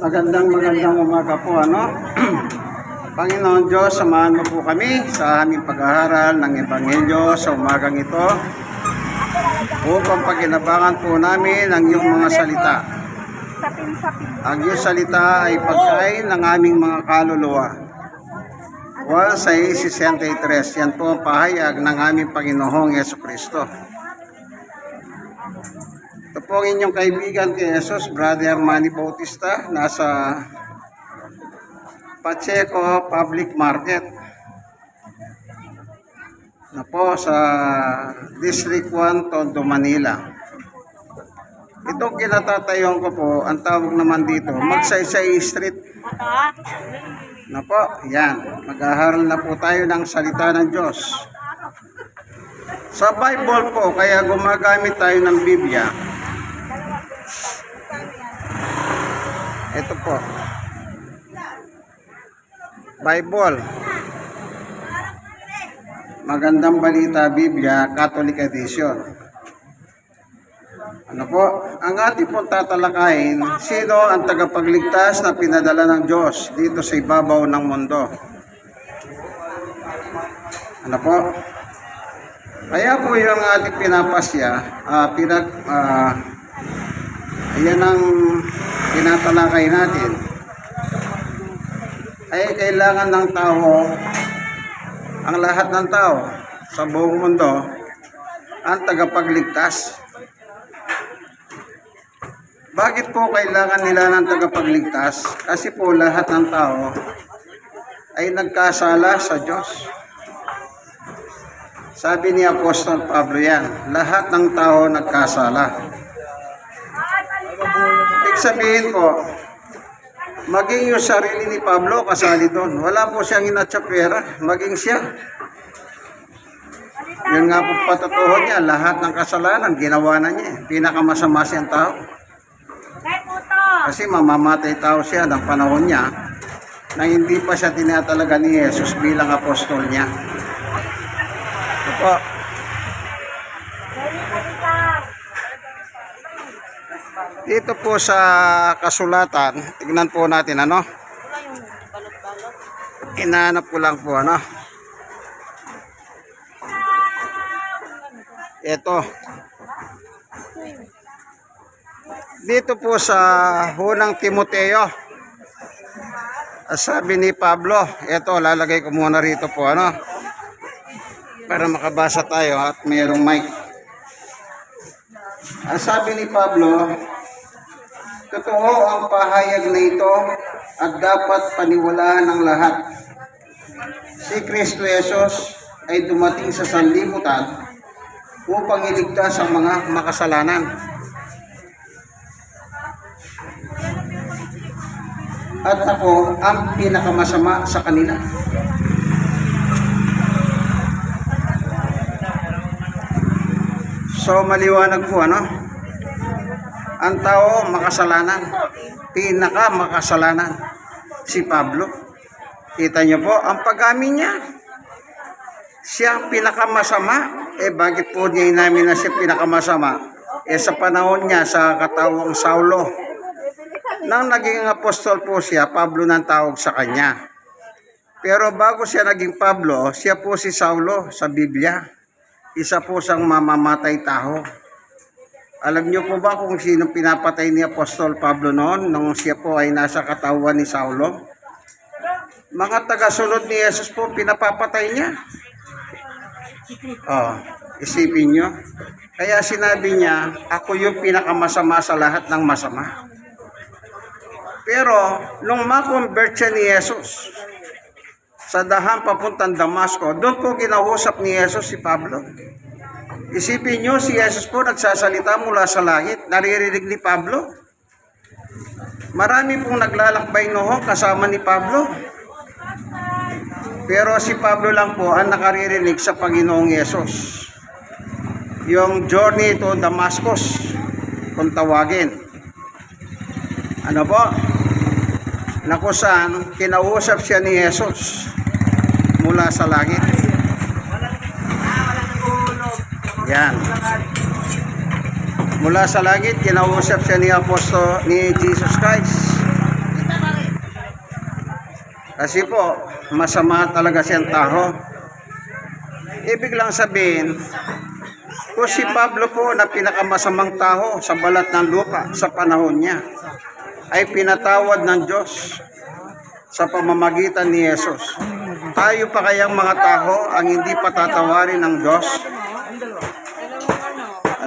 Magandang magandang umaga po ano. Panginoon Diyos, samahan mo po kami sa aming pag-aaral ng Ebanghelyo sa umagang ito upang pagkinabangan po namin ang iyong mga salita. Ang iyong salita ay pagkain ng aming mga kaluluwa. Juan 6.63, yan po ang pahayag ng aming Panginoong Yeso Kristo. Ito po ang inyong kaibigan kay Jesus, Brother Manny Bautista, nasa Pacheco Public Market na po sa District 1, Tondo, Manila. Ito kinatatayon ko po, ang tawag naman dito, Magsaysay Street. Na po, yan. Mag-aaral na po tayo ng salita ng Diyos. Sa Bible po, kaya gumagamit tayo ng Biblia. Ito po. Bible. Magandang balita Biblia, Catholic Edition. Ano po? Ang ating pong tatalakayin, sino ang tagapagligtas na pinadala ng Diyos dito sa ibabaw ng mundo? Ano po? Kaya po yung ating pinapasya, ah, pinag, ah, ayan ang tinatalakay natin, ay kailangan ng tao, ang lahat ng tao sa buong mundo, ang tagapagligtas. Bakit po kailangan nila ng tagapagligtas? Kasi po lahat ng tao ay nagkasala sa Diyos. Sabi ni Apostol Pablo yan, lahat ng tao nagkasala. Ibig sabihin po, maging yung sarili ni Pablo kasali doon. Wala po siyang inatsapera, maging siya. Yun nga po patutuho niya, lahat ng kasalanan ginawa na niya. Pinakamasama siyang tao. Kasi mamamatay tao siya ng panahon niya na hindi pa siya tinatalaga ni Jesus bilang apostol niya. Ito po, dito po sa kasulatan, tignan po natin ano. Inaanap ko lang po ano. Ito. Dito po sa unang Timoteo. Sabi ni Pablo, ito lalagay ko muna rito po ano. Para makabasa tayo at mayroong mic. Ang sabi ni Pablo, totoo ang pahayag na ito at dapat paniwalaan ng lahat. Si Kristo Jesus ay dumating sa sanlibutan upang iligtas ang mga makasalanan. At ako ang pinakamasama sa kanila. So maliwanag po ano? Ang tao makasalanan. Pinaka makasalanan. Si Pablo. Kita niyo po, ang pag-amin niya. Siya pinakamasama. Eh bakit po niya inamin na siya pinakamasama? Eh sa panahon niya sa katawang Saulo. Nang naging apostol po siya, Pablo nang tawag sa kanya. Pero bago siya naging Pablo, siya po si Saulo sa Biblia. Isa po siyang mamamatay tao. Alam niyo po ba kung sino pinapatay ni Apostol Pablo noon nung siya po ay nasa katawan ni Saulo? Mga tagasunod ni Jesus po pinapapatay niya. Oh, isipin niyo. Kaya sinabi niya, ako yung pinakamasama sa lahat ng masama. Pero nung ma-convert siya ni Jesus sa dahan papuntang Damasco, doon po kinausap ni Jesus si Pablo. Isipin nyo, si Jesus po nagsasalita mula sa langit. Naririnig ni Pablo. Marami pong naglalakbay noon kasama ni Pablo. Pero si Pablo lang po ang nakaririnig sa Panginoong Yesus. Yung journey to Damascus, kung tawagin. Ano po? Na kung kinausap siya ni Jesus mula sa langit. Yan. Mula sa langit, kinausap siya ni Apostol ni Jesus Christ. Kasi po, masama talaga siyang tao. Ibig lang sabihin, kung si Pablo po na pinakamasamang tao sa balat ng lupa sa panahon niya, ay pinatawad ng Diyos sa pamamagitan ni Yesus. Tayo pa kayang mga tao ang hindi patatawarin ng Diyos?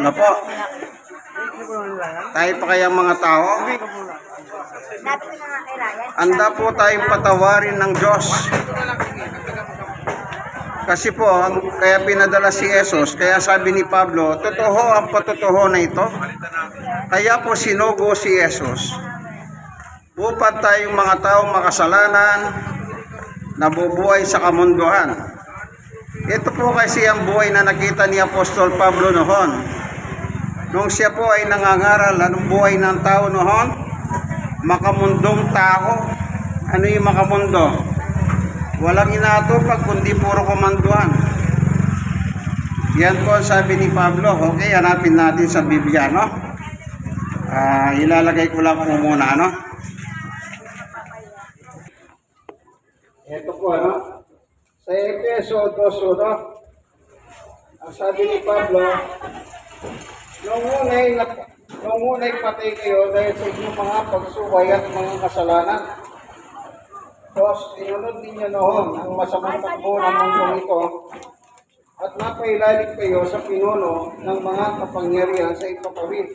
Ano po? Tayo pa kayang mga tao? Anda po tayong patawarin ng Diyos. Kasi po, ang, kaya pinadala si Jesus, kaya sabi ni Pablo, totoo ang patutuho na ito. Kaya po sinugo si Jesus. Upat tayong mga taong makasalanan, nabubuhay sa kamunduhan. Ito po kasi ang buhay na nakita ni Apostol Pablo noon. Nung siya po ay nangangaral, anong buhay ng tao noon? Makamundong tao. Ano yung makamundo? Walang inatupag kundi puro komanduhan. Yan po ang sabi ni Pablo. Okay, hanapin natin sa Biblia, no? Ah, ilalagay ko lang po muna, no? Ito po, ano? Sa Efeso 2.1, ang sabi ni Pablo, Nung unay, na, nung unay patay kayo dahil sa inyong mga pagsubay at mga kasalanan, Diyos, sinunod ninyo noon ang masamang takbo ng mundong ito at napailalim kayo sa pinuno ng mga kapangyarihan sa ipapawid.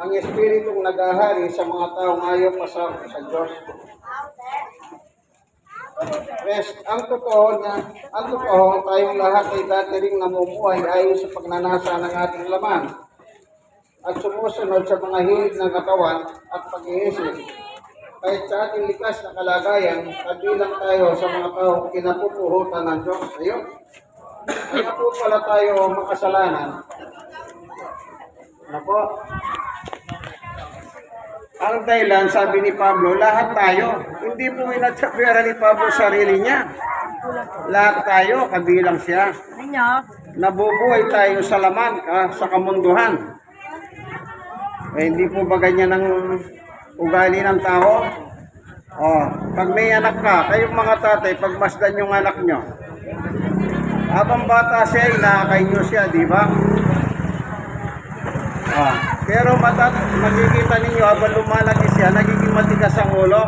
Ang Espiritong nagahari sa mga taong ayaw pasako sa Diyos. Rest, ang totoo na, ang totoo, tayong lahat ay dati ring namumuhay ayon sa pagnanasa ng ating laman at sumusunod sa mga hilig ng katawan at pag-iisip. Kahit sa ating likas na kalagayan, kabilang tayo sa mga taong kinapupuhutan ng Diyos. Ayun. Kaya po pala tayo makasalanan. Ano po? Ang dahilan, sabi ni Pablo, lahat tayo. Hindi po inatsapera ni Pablo sarili niya. Lahat tayo, kabilang siya. Nabubuhay tayo sa laman, ah, sa kamunduhan. Eh, hindi po ba ganyan ang ugali ng tao? Oh, pag may anak ka, kayong mga tatay, pagmasdan yung anak nyo. Habang bata siya, inakay nyo siya, di ba? Ah, pero matat makikita ninyo habang lumalaki siya, nagiging matigas ang ulo.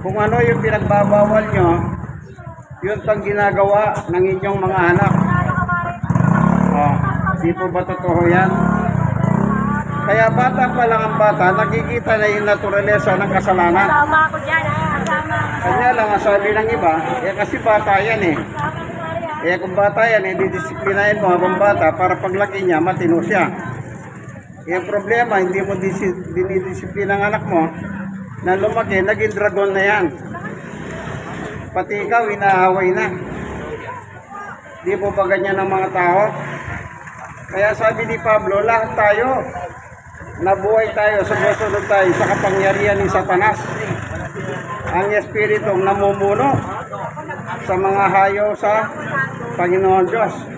Kung ano yung pinagbabawal nyo, yun pang ginagawa ng inyong mga anak. Oh, di po ba totoo yan? Kaya bata pa lang ang bata, nakikita na yung naturalesa ng kasalanan. Kasama ako dyan, ah. Kasama. Kanya lang ang sabi ng iba, eh kasi bata yan eh. Ryan. Eh kung bata yan, eh didisiplinahin mo habang bata para paglaki niya, matino siya. Ang problema, hindi mo disi- dinidisiplina ang anak mo, na lumaki, naging dragon na yan. Pati ikaw, inaaway na. Di po ba ganyan ang mga tao? Kaya sabi ni Pablo, lahat tayo, nabuhay tayo, sumusunod tayo sa kapangyarihan ni Satanas. Ang Espiritong namumuno sa mga hayo sa Panginoon Diyos.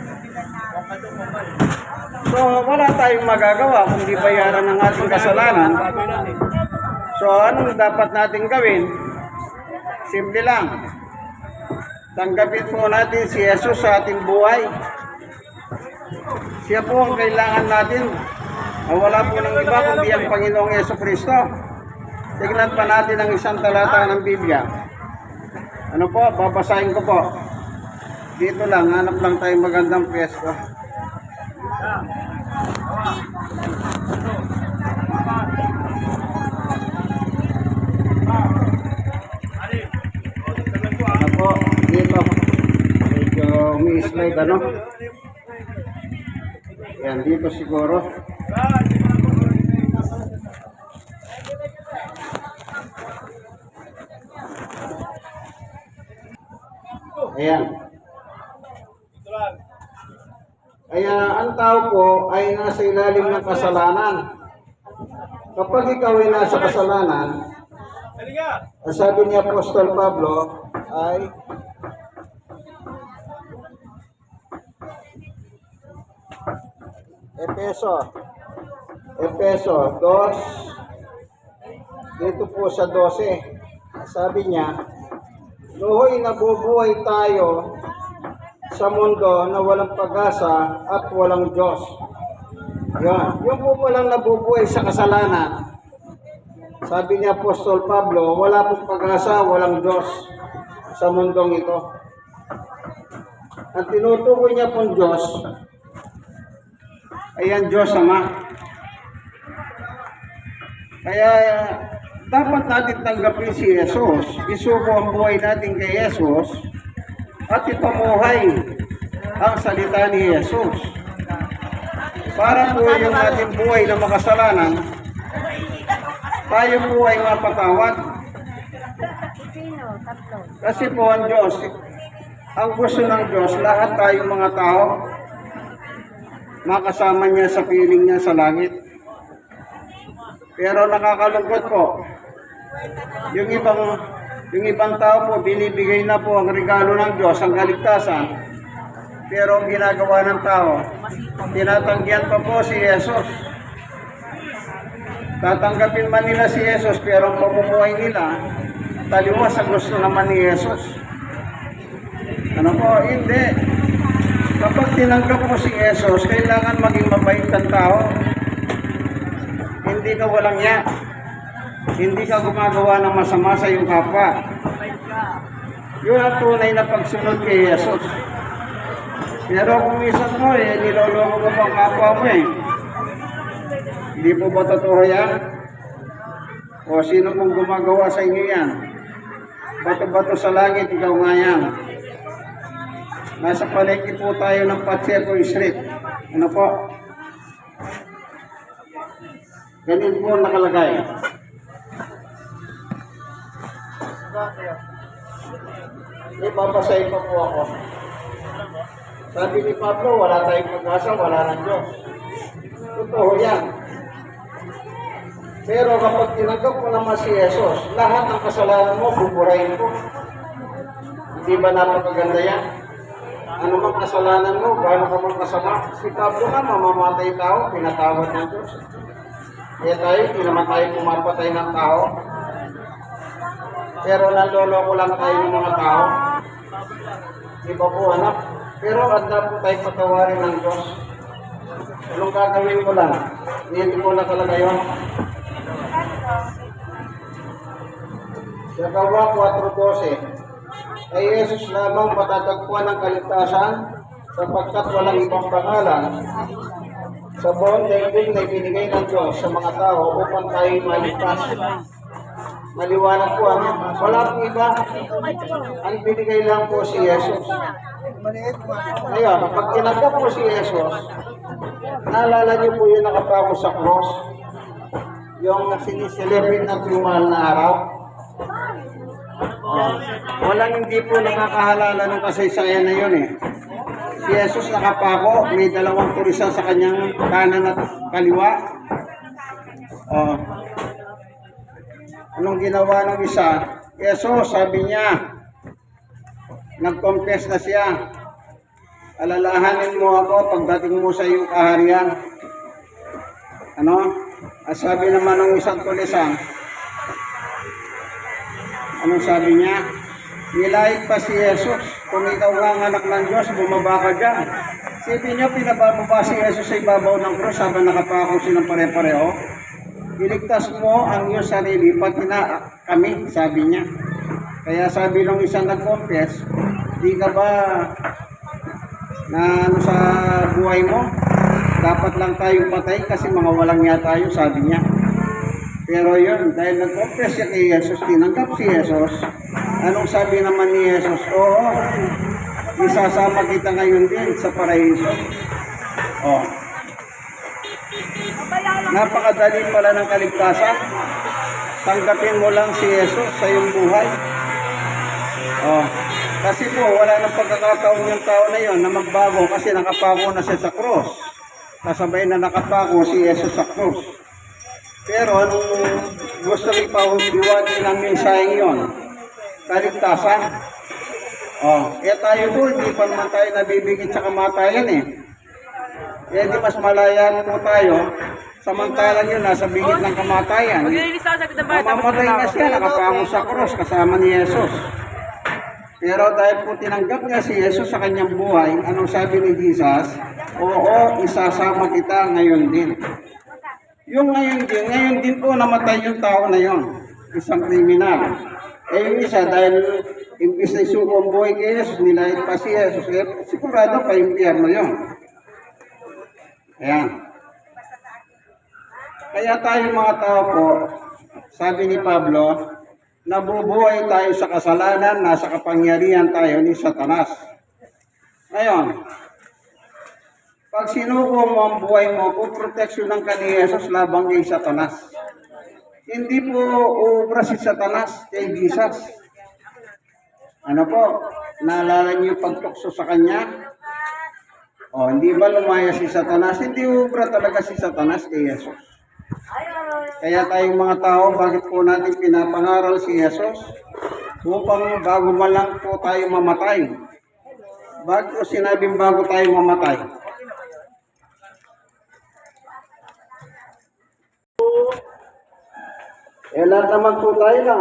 So, wala tayong magagawa kung di bayaran ng ating kasalanan. So, anong dapat natin gawin? Simple lang. Tanggapin po natin si Jesus sa ating buhay. Siya po ang kailangan natin. Ah, Wala po ng iba kundi ang Panginoong Yeso Kristo. Tignan pa natin ang isang talata ng Biblia. Ano po, babasahin ko po. Dito lang, hanap lang tayo magandang pwesto. Ano po, dito. Medyo umi-slide, ano? Yan, dito siguro. Ayan. Kaya ang tao po ay nasa ilalim ng kasalanan. Kapag ikaw ay nasa kasalanan, sabi ni Apostol Pablo ay Epeso Epeso 2 dito po sa 12 sabi niya, Nohoy nabubuhay tayo sa mundo na walang pag-asa at walang Diyos. Yan. Yung po walang nabubuhay sa kasalanan, sabi ni Apostol Pablo, wala pong pag-asa, walang Diyos sa mundong ito. Ang tinutukoy niya pong Diyos, ay ang Diyos Ama. Kaya dapat natin tanggapin si Jesus, isuko ang buhay natin kay Jesus, at ipumuhay ang salita ni Jesus. Para po yung ating buhay na makasalanan, tayo po ay mapatawad. Kasi po ang Diyos, ang gusto ng Diyos, lahat tayo mga tao, makasama niya sa piling niya sa langit. Pero nakakalungkot po, yung ibang yung ibang tao po, binibigay na po ang regalo ng Diyos, ang kaligtasan. Pero ang ginagawa ng tao, tinatanggihan pa po si Jesus. Tatanggapin man nila si Jesus, pero ang pamumuhay nila, taliwas sa gusto naman ni Jesus. Ano po? Hindi. Kapag tinanggap mo si Jesus, kailangan maging mabait kang tao. Hindi ka walang ya. Hindi ka gumagawa ng masama sa iyong kapwa. Yun ang tunay na pagsunod kay Jesus. Pero kung minsan mo, eh, niloloko mo pa ang kapwa mo eh. Hindi po ba totoo yan? O sino pong gumagawa sa inyo yan? Bato-bato sa langit, ikaw nga yan. Nasa palengke po tayo ng Pacheco Street. Ano po? Ganun po nakalagay. May babasahin pa po ako. Sabi ni Pablo, wala tayong pag-asa, wala ng Diyos. Totoo yan. Pero kapag tinanggap mo naman si Jesus, lahat ng kasalanan mo, buburahin ko. Hindi ba napakaganda yan? Ano mang kasalanan mo, gaano ka mang kasama. Si Pablo nga, mamamatay tao, pinatawad ng Diyos. Kaya tayo, hindi pumapatay ng tao. Pero naloloko lang tayo ng mga tao. Di ba po anak? Pero handa po tayo patawarin ng Diyos. Anong gagawin ko lang? Hindi ko nakalagay yun. Sa Gawa 4.12 ay Jesus lamang matatagpuan ng kaligtasan sapagkat walang ibang pangalan sa buong daigdig na ibinigay ng Diyos sa mga tao upang tayo maligtas. Maliwanag po ano? Wala pong iba. Ang binigay lang po si Jesus. Ngayon, pag tinanggap mo si Jesus, naalala niyo po yung nakapako sa cross, yung siniselebrate ng tumal na araw. Oh. Walang hindi po nakakahalala ng kasaysayan na yun eh. Si Jesus nakapako, may dalawang turisa sa kanyang kanan at kaliwa. Oh. Anong ginawa ng isa? Jesus, sabi niya, nag-confess na siya. Alalahanin mo ako pagdating mo sa iyong kaharian. Ano? At sabi naman ng isang tulisan, anong sabi niya? Nilait pa si Jesus. Kung ikaw nga ang anak ng Diyos, bumaba ka dyan. Sabi niya, pinababa si Jesus sa ibabaw ng krus habang nakapako silang pare-pareho. Iligtas mo ang iyong sarili, pati na kami, sabi niya. Kaya sabi ng isang nag-confess, di ka ba na ano sa buhay mo, dapat lang tayong patay kasi mga walang niya tayo, sabi niya. Pero yun, dahil nag-confess siya kay Jesus, tinanggap si Jesus, anong sabi naman ni Jesus? Oo, isasama kita ngayon din sa paraiso. Oh. Napakadali pala ng kaligtasan. Tanggapin mo lang si Jesus sa iyong buhay. Oh. Kasi po, wala nang pagkakataon yung tao na yon na magbago kasi nakapako na siya sa cross. Kasabay na nakapako si Jesus sa cross. Pero nung gusto rin pa diwati ng mensaheng yon, kaligtasan. Oh, eh tayo po, hindi pa naman tayo nabibigit sa kamatayan eh. Eh di mas malayan po tayo Samantalang yun, nasa bingit ng kamatayan. Mamamatay na siya, nakapango sa cross kasama ni Jesus. Pero dahil po tinanggap niya si Jesus sa kanyang buhay, anong sabi ni Jesus? Oo, isasama kita ngayon din. Yung ngayon din, ngayon din po namatay yung tao na yon, isang kriminal. Eh yung isa, dahil imbis na isuko ang buhay kay Jesus, nilait pa si Jesus, eh, sigurado pa impyerno yun. Ayan. Kaya tayo mga tao po, sabi ni Pablo, nabubuhay tayo sa kasalanan, nasa kapangyarihan tayo ni Satanas. Ngayon, pag sinuko mo ang buhay mo, puproteksyonan ka ni Jesus labang kay Satanas. Hindi po uubra si Satanas kay Jesus. Ano po, naalala niyo pagtukso sa kanya? O, hindi ba lumaya si Satanas? Hindi ubra talaga si Satanas kay Jesus. Kaya tayong mga tao, bakit po natin pinapangaral si Jesus? Upang bago man lang po tayo mamatay. Po sinabing bago tayo mamatay? Eh, lahat naman po tayo na.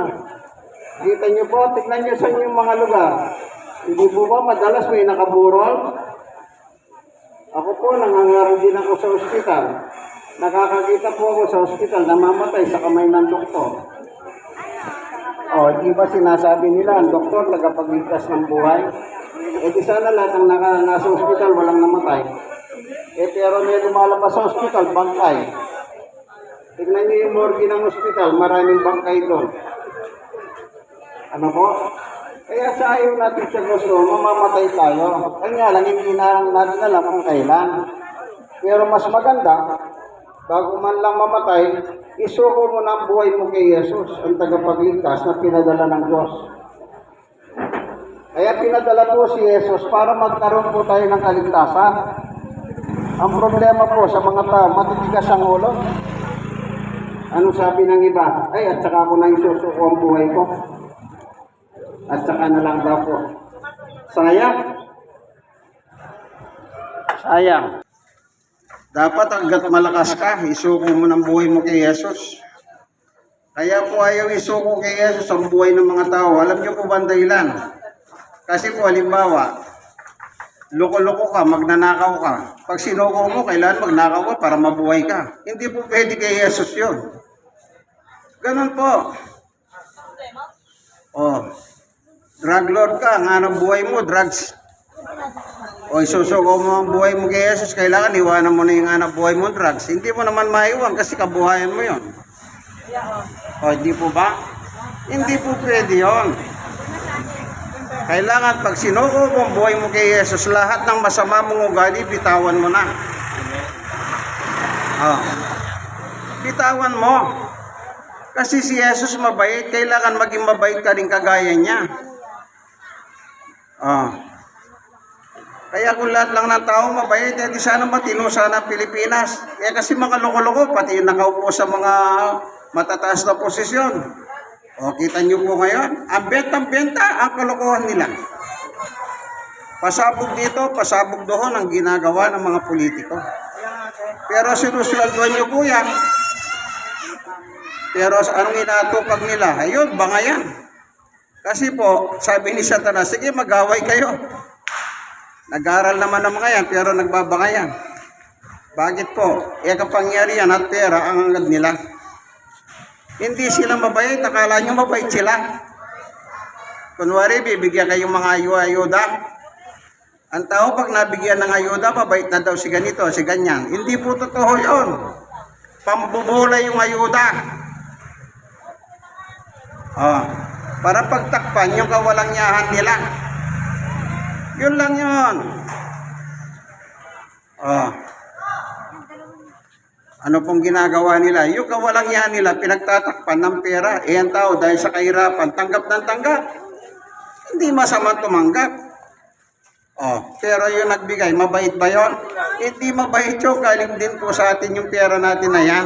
Kita niyo po, tignan niyo sa inyong mga lugar. Hindi po ba madalas may nakaburol? Ako po, nangangaral din ako sa ospital. Nakakakita po ako sa ospital, namamatay sa kamay ng doktor. O, di ba sinasabi nila, ang doktor tagapagligtas ng buhay? Eh di sana lahat ng naka, nasa ospital walang namatay. Eh pero may lumalabas sa ospital, bangkay. Tignan niyo yung morgue ng ospital, maraming bangkay doon. Ano po? Kaya sa ayaw natin sa gusto, mamamatay tayo. Kanya lang, hindi na natin alam kung kailan. Pero mas maganda, bago man lang mamatay, isuko mo na ang buhay mo kay Jesus, ang tagapagligtas na pinadala ng Diyos. Kaya pinadala po si Jesus para magkaroon po tayo ng kaligtasan. Ang problema po sa mga tao, matitigas ang ulo. Ano sabi ng iba? Ay, at saka ako na isusuko ang buhay ko. At saka na lang daw po. Sayang. Sayang. Dapat hanggat malakas ka, isuko mo ng buhay mo kay Jesus. Kaya po ayaw isuko kay Jesus ang buhay ng mga tao. Alam niyo po ba ang dahilan? Kasi po halimbawa, loko-loko ka, magnanakaw ka. Pag sinuko mo, kailangan magnakaw ka para mabuhay ka. Hindi po pwede kay Jesus yun. Ganun po. Oh, drug lord ka, nga ng buhay mo, drugs. O isusuko mo ang buhay mo kay Jesus, kailangan iwanan mo na yung anak buhay mo drugs. Hindi mo naman maiwan kasi kabuhayan mo yon. O, di po ba? Hindi po pwede yon. Kailangan pag sinuko mo ang buhay mo kay Jesus, lahat ng masama mong ugali, bitawan mo na. Oh. Bitawan mo. Kasi si Jesus mabait, kailangan maging mabait ka rin kagaya niya. Oh. Kaya kung lahat lang ng tao mabait, eh di sana matino sana Pilipinas. Eh kasi mga loko-loko, pati yung nakaupo sa mga matataas na posisyon. O, kita niyo po ngayon, ang bentang-benta ang kalokohan nila. Pasabog dito, pasabog doon ang ginagawa ng mga politiko. Pero sinusweldoan niyo po yan. Pero anong inatupag nila? Ayun, bangayan. Kasi po, sabi ni Satanas, sige mag-away kayo. Nag-aral naman ng mga yan, pero nagbabangayan. Bakit po? E kapangyarihan at pera ang hangad nila. Hindi sila mabait, akala nyo mabait sila. Kunwari, bibigyan kayong mga ayu-ayuda. Ang tao pag nabigyan ng ayuda, mabait na daw si ganito, si ganyan. Hindi po totoo yon. Pambubula yung ayuda. Oh, para pagtakpan yung kawalangyahan nila. Yun lang yun. Oh. Ano pong ginagawa nila? Yung kawalangyahan nila, pinagtatakpan ng pera. Eh, ang tao dahil sa kahirapan, tanggap ng tanggap. Hindi masama tumanggap. Oh, pero yung nagbigay, mabait ba yon? Hindi mabait yun. Galing din po sa atin yung pera natin na yan.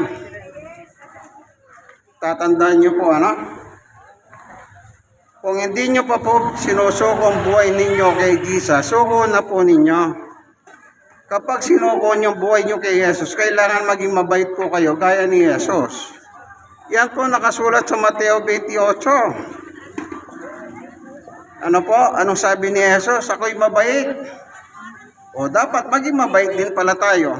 Tatandaan nyo po, ano? Kung hindi nyo pa po sinusuko ang buhay ninyo kay Jesus, suko na po ninyo. Kapag sinuko niyo buhay niyo kay Jesus, kailangan maging mabait po kayo gaya ni Jesus. Yan po nakasulat sa Mateo 28. Ano po? Anong sabi ni Jesus? Ako'y mabait. O dapat maging mabait din pala tayo.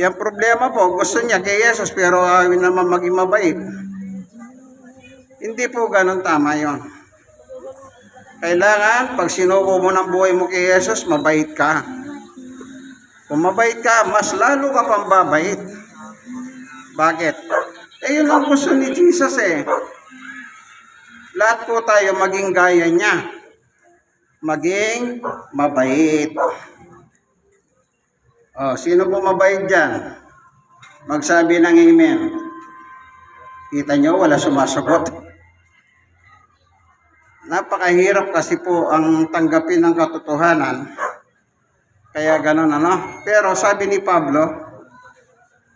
Yan problema po, gusto niya kay Jesus pero ayaw naman maging mabait. Hindi po ganun tama yon. Kailangan, pag sinuko mo ng buhay mo kay Jesus, mabait ka. Kung mabait ka, mas lalo ka pang babait. Bakit? Eh, yun ang gusto ni Jesus eh. Lahat po tayo maging gaya niya. Maging mabait. Oh, sino po mabait dyan? Magsabi ng amen. Kita nyo, wala sumasagot. Napakahirap kasi po ang tanggapin ng katotohanan. Kaya ganun ano. Pero sabi ni Pablo,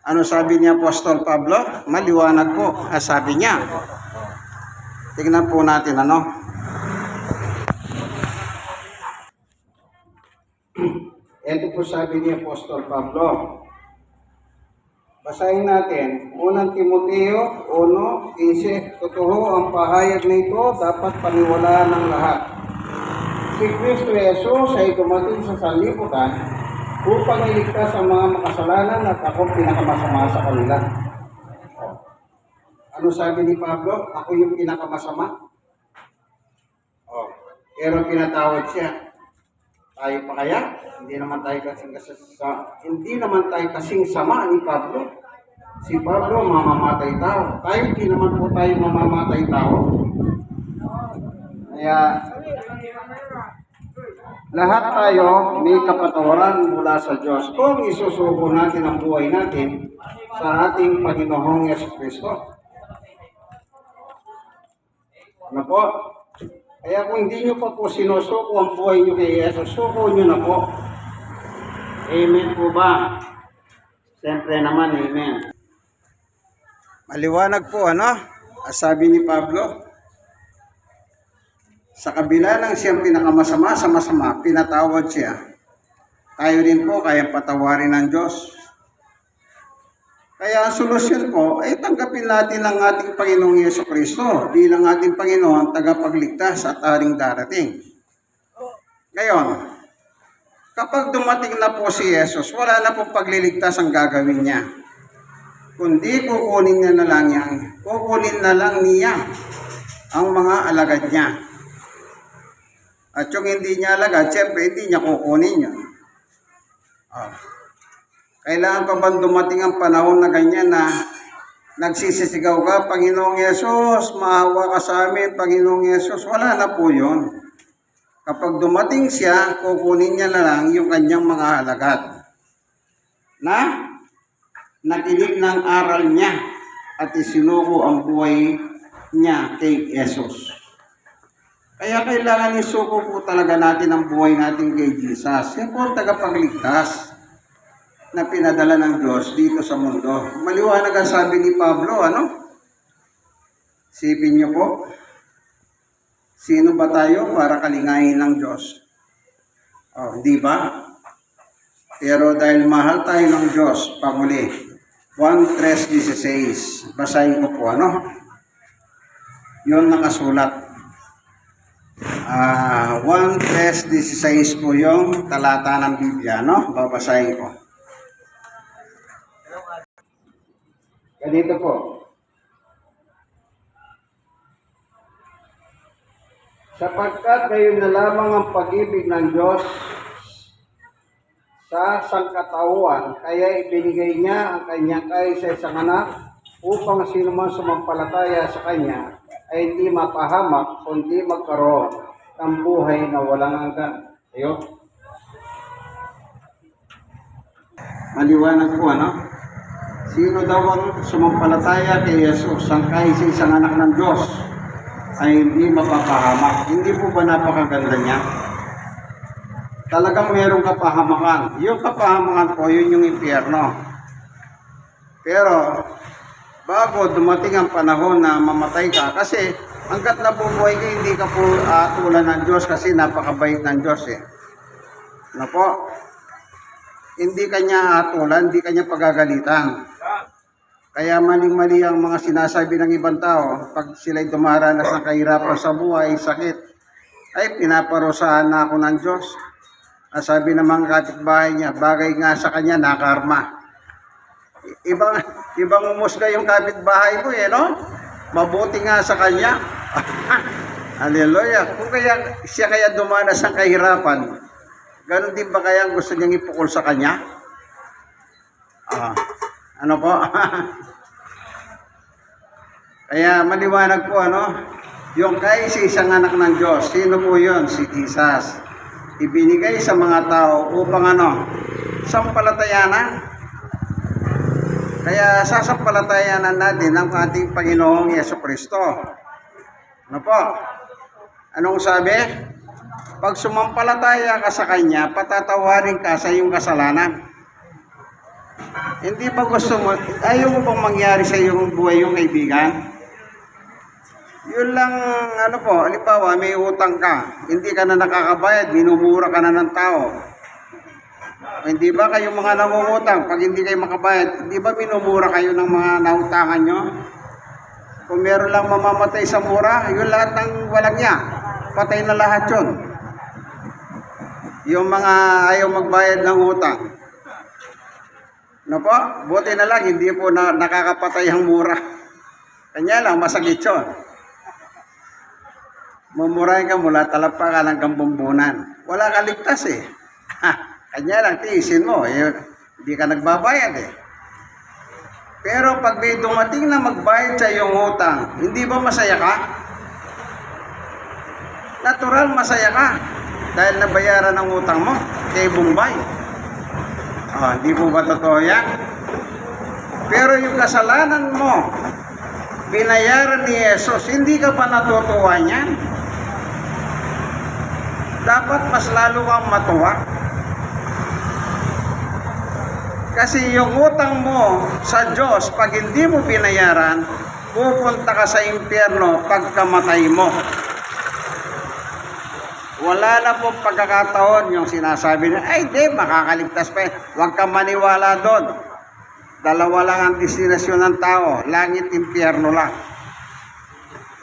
ano sabi ni Apostol Pablo? Maliwanag po, sabi niya. Tingnan po natin ano. Ito po sabi ni Apostol Pablo. Basahin natin. Unang Timoteo 1.15 Totoo ang pahayag na ito dapat paniwalaan ng lahat. Si Kristo Jesus ay dumating sa sanlibutan upang iligtas ang mga makasalanan at ako pinakamasama sa kanila. Oh. Ano sabi ni Pablo? Ako yung pinakamasama? Oh. Pero pinatawad siya. Tayo pa kaya? Hindi naman tayo kasing sa, hindi naman tayo kasing sama ni Pablo. Si Pablo mamamatay tao. Tayo hindi naman po tayo mamamatay tao. Kaya lahat tayo may kapatawaran mula sa Diyos kung isusuko natin ang buhay natin sa ating Panginoong Yesu Kristo. Ano po? Kaya kung hindi nyo pa po sinusuko ang buhay nyo kay Jesus, suko nyo na po. Amen po ba? Siyempre naman, amen. Maliwanag po, ano? Sabi ni Pablo, sa kabila ng siyang pinakamasama sa masama, pinatawad siya. Tayo rin po kaya patawarin ng Diyos. Kaya ang solusyon po ay tanggapin natin ang ating Panginoong Yeso Kristo bilang ating Panginoon tagapagligtas at aring darating. Ngayon, kapag dumating na po si Yesus, wala na pong pagliligtas ang gagawin niya. Kundi kukunin niya na lang yan, kukunin na lang niya ang mga alagad niya. At yung hindi niya alagad, siyempre hindi niya kukunin yun. Ah. Kailangan pa bang dumating ang panahon na ganyan na nagsisisigaw ka, Panginoong Yesus, maawa ka sa amin, Panginoong Yesus. Wala na po yun. Kapag dumating siya, kukunin niya na lang yung kanyang mga halagad. Na nakinig ng aral niya at isinuko ang buhay niya kay Yesus. Kaya kailangan isuko po talaga natin ang buhay natin kay Jesus. Yan po ang tagapagligtas na pinadala ng Diyos dito sa mundo. Maliwanag ang sabi ni Pablo, ano? Sipin niyo po, sino ba tayo para kalingayin ng Diyos? Oh, di ba? Pero dahil mahal tayo ng Diyos, pamuli, 1.3.16, basahin ko po, ano? Yun nakasulat. Ah, 1.3.16 po yung talata ng Biblia, no? Babasahin ko. Ganito po. Sapagkat kayo na lamang ang pag-ibig ng Diyos sa sangkatauhan, kaya ibinigay niya ang kanyang kay sa isang anak upang sino man sumampalataya sa kanya ay hindi mapahamak kundi magkaroon ng buhay na walang hanggan. Ayo. Maliwanag po, ano? Sino daw ang sumampalataya kay Jesus, ang kahit sa isang anak ng Diyos, ay hindi mapapahamak. Hindi po ba napakaganda niya? Talagang merong kapahamakan. Yung kapahamakan po, yun yung impyerno. Pero, bago dumating ang panahon na mamatay ka, kasi hanggat nabubuhay ka, hindi ka po uh, tulad ng Diyos kasi napakabait ng Diyos eh. Ano po? hindi kanya atulan, hindi kanya pagagalitan. Kaya maling-mali ang mga sinasabi ng ibang tao pag sila'y dumaranas ng kahirapan sa buhay, sakit, ay pinaparusahan na ako ng Diyos. Ang sabi ng mga kapitbahay niya, bagay nga sa kanya, nakarma. I- Ibang, ibang umusga yung kapitbahay mo eh, no? Mabuti nga sa kanya. Hallelujah. Kung kaya siya kaya dumanas ng kahirapan, ganun din ba kaya gusto niyang ipukol sa kanya? Ah, ano po? kaya maliwanag po ano, yung kay si isang anak ng Diyos, sino po yun? Si Jesus. Ibinigay sa mga tao upang ano, sampalatayanan. Kaya sasampalatayanan natin ang ating Panginoong Yeso Kristo. Ano po? Anong sabi? Pag sumampalataya ka sa Kanya, patatawarin ka sa iyong kasalanan. Hindi ba gusto mo, ayaw mo bang mangyari sa iyong buhay yung kaibigan? Yun lang, ano po, halimbawa, may utang ka, hindi ka na nakakabayad, minumura ka na ng tao. Hindi ba kayong mga nangungutang, pag hindi kayo makabayad, hindi ba minumura kayo ng mga nautangan nyo? Kung meron lang mamamatay sa mura, yun lahat ng walang niya. Patay na lahat yun. Yung mga ayaw magbayad ng utang. Ano po? Buti na lang, hindi po na, nakakapatay ang mura. Kanya lang, masakit yun. Mumuray ka mula talapakan hanggang bumbunan. Wala ka ligtas eh. Kanya lang, tiisin mo. Eh, hindi ka nagbabayad eh. Pero pag may dumating na magbayad sa iyong utang, hindi ba masaya ka? Natural masaya ka. Dahil nabayaran ang utang mo kay Bombay. Ah, hindi po ba totoo yan? Pero yung kasalanan mo, binayaran ni Jesus, hindi ka pa natutuwa niyan. Dapat mas lalo kang matuwa. Kasi yung utang mo sa Diyos, pag hindi mo binayaran, pupunta ka sa impyerno pagkamatay mo. Wala na po pagkakataon yung sinasabi na, ay di, makakaligtas pa. eh." Huwag kang maniwala doon. Dalawa lang ang destinasyon ng tao, langit, impyerno lang.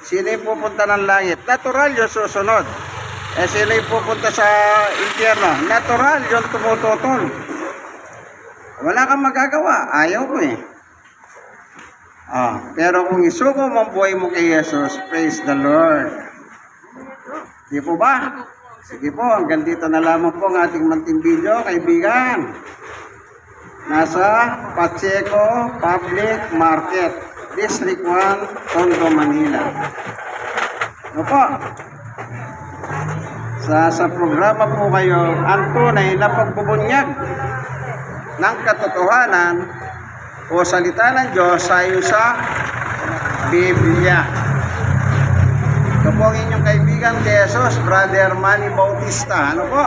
Sino yung pupunta ng langit? Natural yung susunod. Eh sino yung pupunta sa impyerno? Natural yung tumututol. Wala kang magagawa. Ayaw mo eh. Ah, pero kung isuko mo ang buhay mo kay Jesus, praise the Lord. Di po ba? Sige po, hanggang dito na lamang po ang ating manting video, kaibigan. Nasa Pacheco Public Market, District 1, Tondo, Manila. Ano po? Sa, sa programa po kayo, ang tunay na pagbubunyag ng katotohanan o salita ng Diyos ayon sa Biblia. Ito po ang inyong kaibigan Jesus, Brother Manny Bautista. Ano po?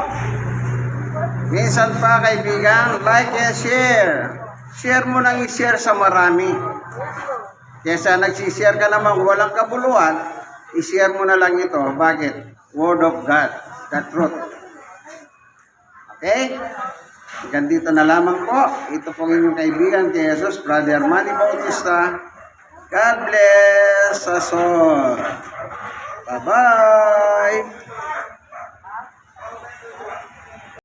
Minsan pa kaibigan, like and share. Share mo nang i-share sa marami. Kesa nagsishare ka naman walang kabuluhan, i-share mo na lang ito. Bakit? Word of God, the truth. Okay? Hanggang dito na lamang po. Ito po ang inyong kaibigan kay Jesus, Brother Manny Bautista. God bless us all. Bye-bye!